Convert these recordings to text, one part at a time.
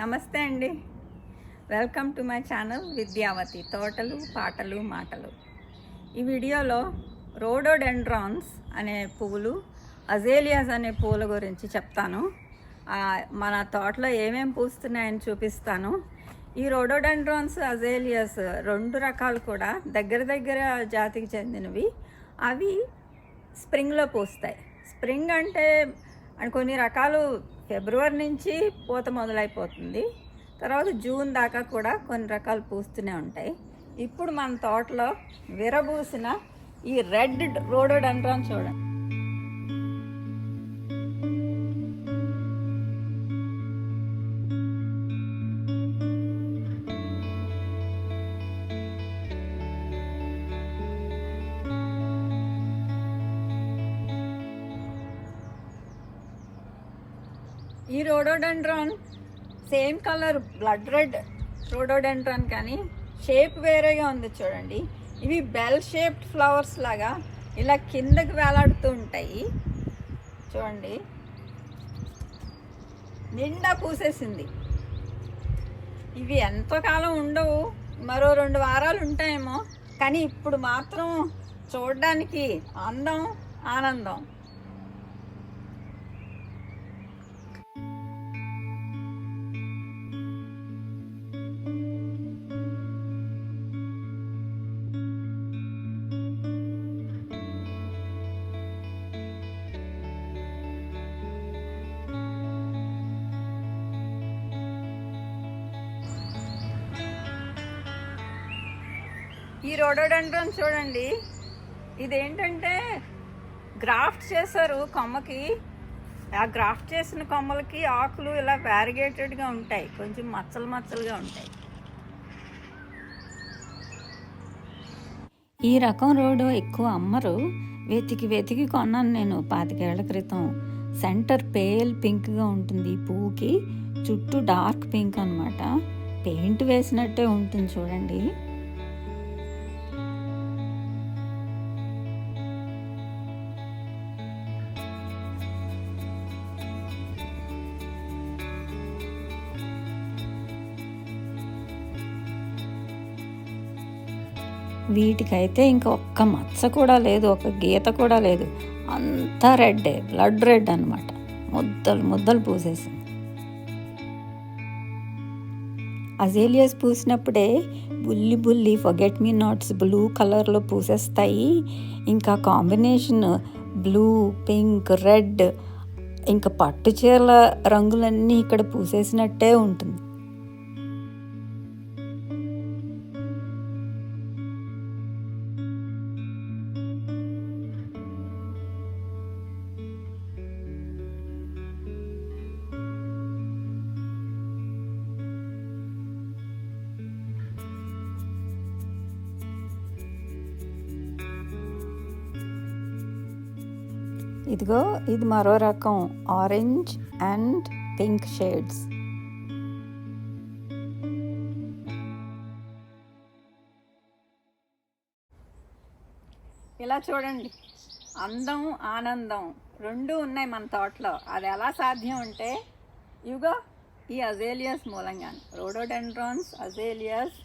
నమస్తే అండి. Welcome to my channel Vidyavathi తోటలు పాటలు మాటలు. ఈ వీడియోలో రోడోడెండ్రాన్స్ అనే పువ్వులు అజేలియాస్ అనే పువ్వుల గురించి చెప్తాను. మన తోటలో ఏమేమి పూస్తున్నాయని చూపిస్తాను. ఈ రోడోడెండ్రాన్స్ అజేలియాస్ రెండు రకాలు కూడా దగ్గర దగ్గర జాతికి చెందినవి. అవి స్ప్రింగ్లో పూస్తాయి. స్ప్రింగ్ అంటే కొన్ని రకాలు ఫిబ్రవరి నుంచి పూత మొదలైపోతుంది. తర్వాత జూన్ దాకా కూడా కొన్ని రకాలు పూస్తూనే ఉంటాయి. ఇప్పుడు మన తోటలో విరబూసిన ఈ రెడ్ రోడోడెండ్రాన్ చూడండి. Rhododendron same colour blood red rhododendron కానీ షేప్ వేరేగా ఉంది చూడండి. ఇవి బెల్ షేప్డ్ ఫ్లవర్స్ లాగా ఇలా కిందకి వేలాడుతూ ఉంటాయి. చూడండి. నిండా పూసేసింది. ఇవి ఎంతకాలం ఉండవు మరో రెండు వారాలు ఉంటాయేమో కానీ ఇప్పుడు మాత్రం చూడడానికి అందం ఆనందం. ఈ రోడోడెండ్రన్ చూడండి. ఇదేంటంటే గ్రాఫ్ట్ చేశారు కొమ్మకి. ఆ గ్రాఫ్ట్ చేసిన కొమ్మలకి ఆకులు ఇలా వ్యారిగేటెడ్గా ఉంటాయి. కొంచెం మచ్చలు మచ్చలుగా ఉంటాయి. ఈ రకం రోడ్డు ఎక్కువ అమ్మరు. వెతికి వెతికి కొన్నాను నేను పాతికేళ్ళ క్రితం. సెంటర్ పేల్ పింక్గా ఉంటుంది ఈ పువ్వుకి. చుట్టూ డార్క్ పింక్ అనమాట పెయింట్ వేసినట్టే ఉంటుంది చూడండి. వీటికైతే ఇంకా ఒక్క మచ్చ కూడా లేదు ఒక గీత కూడా లేదు. అంతా రెడ్డే బ్లడ్ రెడ్ అనమాట ముద్దలు ముద్దలు పూసేసింది. అజేలియస్ పూసినప్పుడే బుల్లి బుల్లి ఫొగెట్ మీ నాట్స్ బ్లూ కలర్లో పూసేస్తాయి. ఇంకా కాంబినేషన్ బ్లూ పింక్ రెడ్ ఇంకా పట్టు చీరల రంగులన్నీ ఇక్కడ పూసేసినట్టే ఉంటుంది. ఇదిగో ఇది మరో రకం. ఆరెంజ్ అండ్ పింక్ షేడ్స్ ఇలా చూడండి. అందం ఆనందం రెండు ఉన్నాయి మన తోటలో. అది ఎలా సాధ్యం అంటే ఇవిగో ఈ అజేలియస్ మూలంగా రోడోడెండ్రాన్స్ అజేలియస్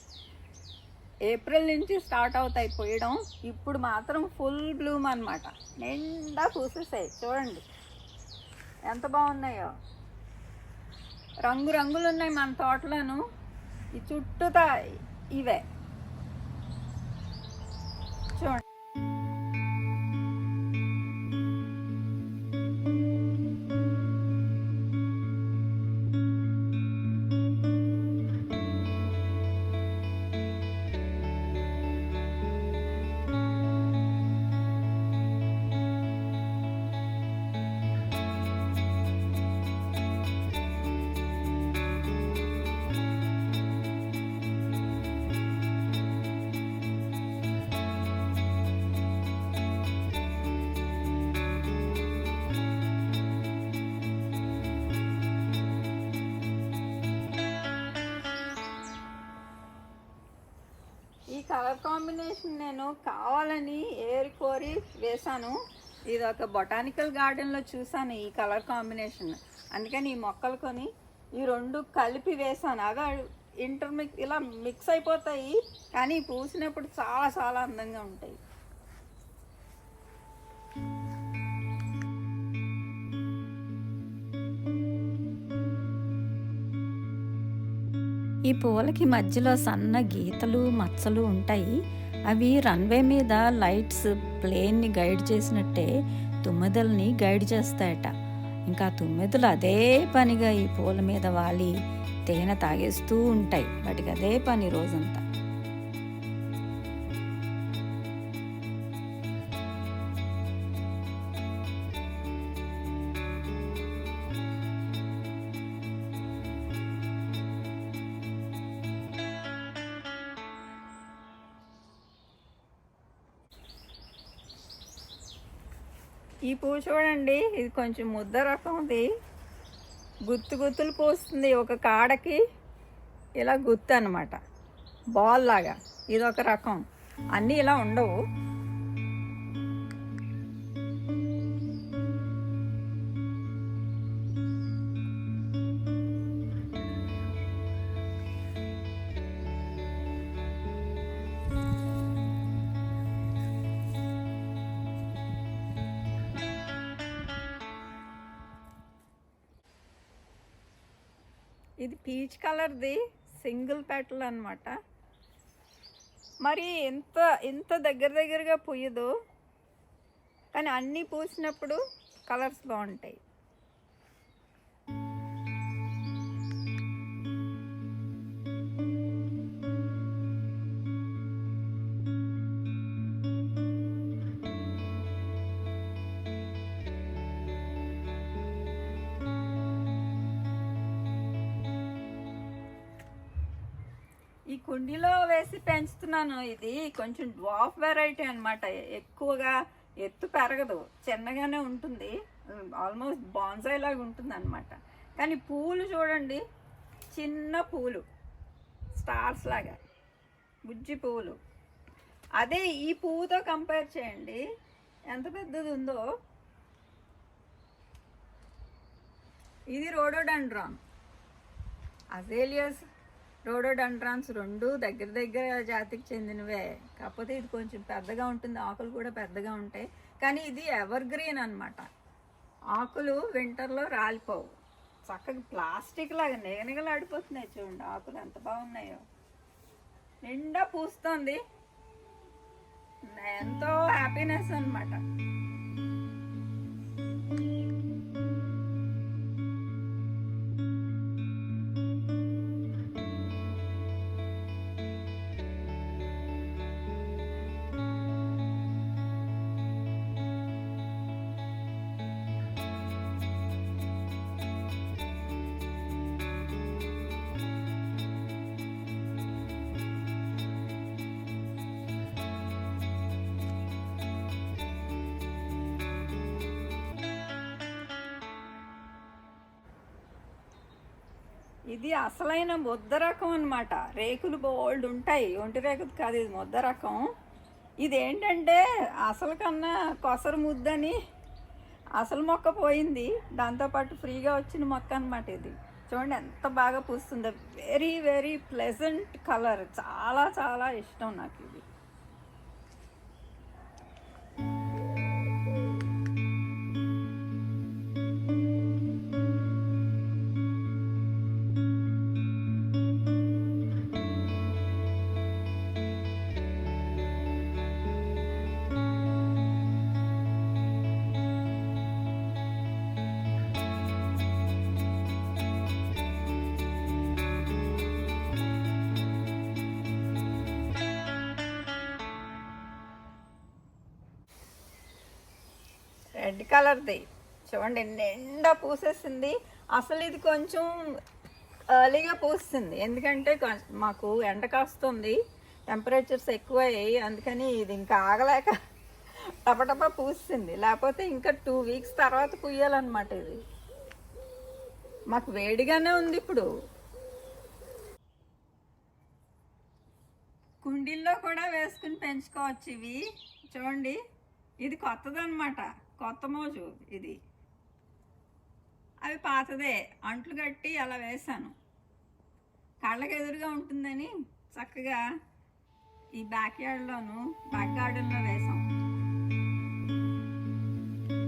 ఏప్రిల్ నుంచి స్టార్ట్ అవుతాయి పోయడం. ఇప్పుడు మాత్రం ఫుల్ బ్లూమ్ అన్నమాట. నిండా పూసేసాయి. చూడండి. ఎంత బాగున్నాయో. రంగు రంగులు ఉన్నాయి మన తోటలోను. ఈ చుట్టూతా ఇవే. కావాలని ఏరి కోరి వేశాను. ఇది ఒక బొటానికల్ గార్డెన్లో చూసాను ఈ కలర్ కాంబినేషన్ అందుకని ఈ మొక్కలు కొని ఈ రెండు కలిపి వేసాను అవి ఇంటర్మిక్ ఇలా మిక్స్ అయిపోతాయి కానీ పూసినప్పుడు చాలా చాలా అందంగా ఉంటాయి. ఈ పూలకి మధ్యలో సన్న గీతలు మచ్చలు ఉంటాయి. అవి రన్వే మీద లైట్స్ ప్లేన్ని గైడ్ చేసినట్టే తుమ్మెదల్ని గైడ్ చేస్తాయట. ఇంకా తుమ్మెదలు అదే పనిగా ఈ పూల మీద వాలి తేనె తాగేస్తూ ఉంటాయి. వాటికి అదే పని రోజంతా. ఈ పువ్వు చూడండి ఇది కొంచెం ముద్ద రకంది గుత్తు గుత్తులు పూస్తుంది ఒక కాడకి ఇలా గుత్తు అనమాట బాల్ లాగా ఇది ఒక రకం. అన్నీ ఇలా ఉండవు. ఇది పీచ్ కలర్ది సింగిల్ పెటల్ అనమాట మరి ఎంత ఎంత దగ్గర దగ్గరగా పూయదు. కానీ అన్నీ పూసినప్పుడు కలర్స్ బాగుంటాయి. ఈ కుండీలో వేసి పెంచుతున్నాను. ఇది కొంచెం డ్వాఫ్ వెరైటీ అనమాట ఎక్కువగా ఎత్తు పెరగదు. చిన్నగానే ఉంటుంది. ఆల్మోస్ట్ బాన్సాయి లాగా ఉంటుంది అనమాట కానీ పూలు చూడండి. చిన్న పూలు. స్టార్స్ లాగా. బుజ్జి పువ్వులు అదే ఈ పువ్వుతో కంపేర్ చేయండి. ఎంత పెద్దది ఉందో. ఇది రోడోడండ్రాన్. అజేలియస్ రోడోడండ్రాన్స్ రెండు దగ్గర దగ్గర జాతికి చెందినవే. కాకపోతే ఇది కొంచెం పెద్దగా ఉంటుంది. ఆకులు కూడా పెద్దగా ఉంటాయి. కానీ ఇది ఎవర్ గ్రీన్ అనమాట ఆకులు వింటర్లో రాలిపోవు. చక్కగా ప్లాస్టిక్ లాగా నిగనిగలాడిపోతున్నాయి చూడండి. ఆకులు ఎంత బాగున్నాయో. నిండా పూస్తుంది. ఎంతో హ్యాపీనెస్ అనమాట ఇది అసలైన ముద్ద రకం అనమాట రేకులు బోల్డ్ ఉంటాయి. ఒంటి రేకులు కాదు ఇది ముద్ద రకం ఇది ఏంటంటే అసలు కన్నా కొసరు ముద్దని అసలు మొక్క పోయింది. దాంతోపాటు ఫ్రీగా వచ్చిన మొక్క అనమాట ఇది. చూడండి ఎంత బాగా పూస్తుందో. వెరీ వెరీ ప్లెజెంట్ కలర్ చాలా చాలా ఇష్టం నాకు ఇది. కలర్ది చూడండి నిండా పూసేసింది. అసలు ఇది కొంచెం ఎర్లీగా పూస్తుంది ఎందుకంటే మాకు ఎండ కాస్తుంది టెంపరేచర్స్ ఎక్కువ అందుకని ఇది ఇంకా ఆగలేక టపటపా పూస్తుంది లేకపోతే ఇంకా టూ వీక్స్ తర్వాత పూయాలన్నమాట ఇది. మాకు వేడిగానే ఉంది ఇప్పుడు. కుండీల్లో కూడా వేసుకుని పెంచుకోవచ్చు ఇవి. చూడండి ఇది కొత్తదన్నమాట. కొత్త మోజు ఇది. అవి పాతదే. అంట్లు కట్టి అలా వేశాను. కళ్ళకి ఎదురుగా ఉంటుందని చక్కగా ఈ బ్యాక్ యార్డ్లోను బ్యాక్ గార్డెన్లో వేసాం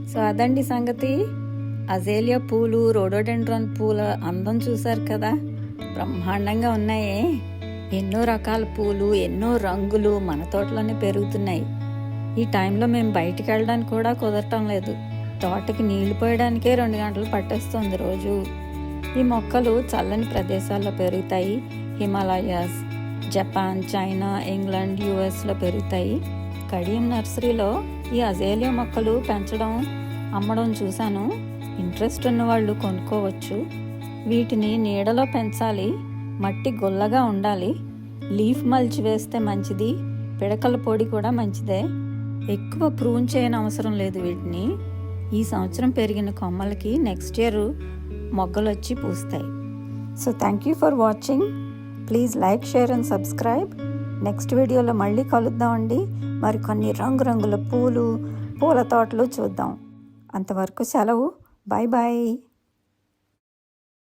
సో అదండి సంగతి. అజేలియా పూలు రోడోడెండ్రాన్ పూల అందం చూశారు కదా? బ్రహ్మాండంగా ఉన్నాయే. ఎన్నో రకాల పూలు ఎన్నో రంగులు మన తోటలోనే పెరుగుతున్నాయి. ఈ టైంలో మేము బయటికి వెళ్ళడానికి కూడా కుదరటం లేదు. తోటకి నీళ్ళు పోయడానికే రెండు గంటలు పట్టేస్తుంది రోజు. ఈ మొక్కలు చల్లని ప్రదేశాల్లో పెరుగుతాయి. హిమాలయాస్ జపాన్ చైనా ఇంగ్లాండ్ యుఎస్లో పెరుగుతాయి. కడియం నర్సరీలో ఈ అజేలియా మొక్కలు పెంచడం అమ్మడం చూశాను. ఇంట్రెస్ట్ ఉన్న వాళ్ళు కొనుక్కోవచ్చు. వీటిని నీడలో పెంచాలి. మట్టి గుల్లగా ఉండాలి. లీఫ్ మల్చి వేస్తే మంచిది. పిడకల పొడి కూడా మంచిదే. ఎక్కువ ప్రూన్ చేయని అవసరం లేదు వీటిని. ఈ సంవత్సరం పెరిగిన కొమ్మలకి నెక్స్ట్ ఇయర్ మొగ్గలు వచ్చి పూస్తాయి. So thank you for watching. Please like share and subscribe. Next వీడియోలో మళ్ళీ కలుద్దామండి మరి కొన్ని రంగురంగుల పూలు పూల తోటలు చూద్దాం. అంతవరకు సెలవు. Bye bye